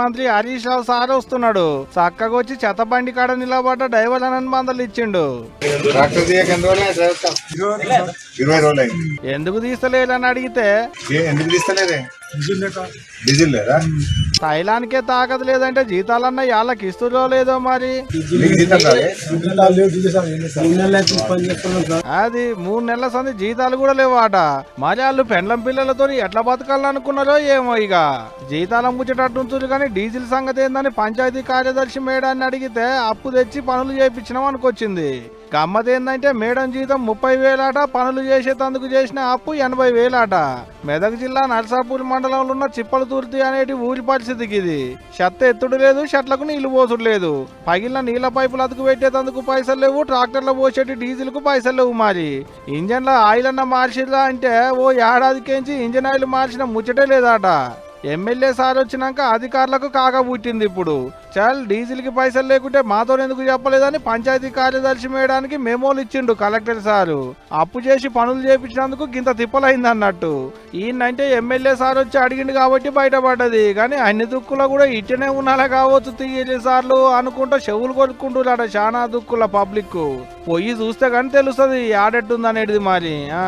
మంత్రి హరీష్ రావు సార్ వస్తున్నాడు. చక్కగా వచ్చి చెత్త బండి కాడ నిలబడ్డ డ్రైవర్ అని మందలు ఇచ్చిండు. ఎందుకు తీస్తలేదని అడిగితే? ఏ ఎందుకు తీస్తలేదే? డీజిల్ లేదా? తైలానికే తాకదు లేదంటే జీతాలన్న వాళ్ళకి ఇస్తురో లేదో మరి? అది మూడు నెలల సంది జీతాలు కూడా లేవాట. మరి వాళ్ళు పెండ్లం పిల్లలతో ఎట్లా బతకాలనుకున్నారో ఏమో ఇక. జీతాలు ముచ్చేటట్టుంటుంది కానీ డీజిల్ సంగతి ఏందని పంచాయతీ కార్యదర్శి మేడాన్ని అడిగితే అప్పు తెచ్చి పనులు చేయించినాం అనుకొచ్చింది. గమ్మదేందంటే ఏంటంటే మేడం జీతం ముప్పై వేలాట పనులు చేసేటందుకు చేసిన అప్పు ఎనభై వేలాట. మెదక్ జిల్లా నర్సాపూర్ మండలంలో ఉన్న చిప్పలతుర్తి అనేటి ఊరి పరిస్థితికి ఇది. చెత్త ఎత్తుడు లేదు షట్లకు నీళ్ళు పోసుడు లేదు. పగిలిన నీళ్ళ పైపులు అతుకు పెట్టేటందుకు పైసలు లేవు ట్రాక్టర్లో పోసేటి డీజిల్కు పైసలు లేవు మరి. ఇంజన్ల ఆయిల్ అన్న మార్చిరా అంటే ఓ ఏడాదికేంచి ఇంజన్ ఆయిల్ మార్చిన ముచ్చటే లేదాట. ఎమ్మెల్యే సార్ వచ్చినాక అధికారులకు కాగా పుట్టింది ఇప్పుడు. చల్ డీజిల్కి పైసలు లేకుంటే మాతో ఎందుకు చెప్పలేదని పంచాయతీ కార్యదర్శి మేయడానికి మెమోలు ఇచ్చిండు కలెక్టర్ సారు. అప్పు చేసి పనులు చేపించినందుకు గింత తిప్పలైంది అన్నట్టు ఈయనంటే ఎమ్మెల్యే సార్ వచ్చి అడిగిండు కాబట్టి బయటపడ్డది. కానీ అన్ని దుక్కులో కూడా ఇట్టనే ఉన్నాలే కావచ్చు తీయలే సార్లు అనుకుంటా చెవులు కొనుక్కుంటున్నాడు చాలా దుక్కుల పబ్లిక్ పొయ్యి చూస్తే కానీ తెలుస్తుంది ఆడెట్టుంది అనేది మరి ఆ.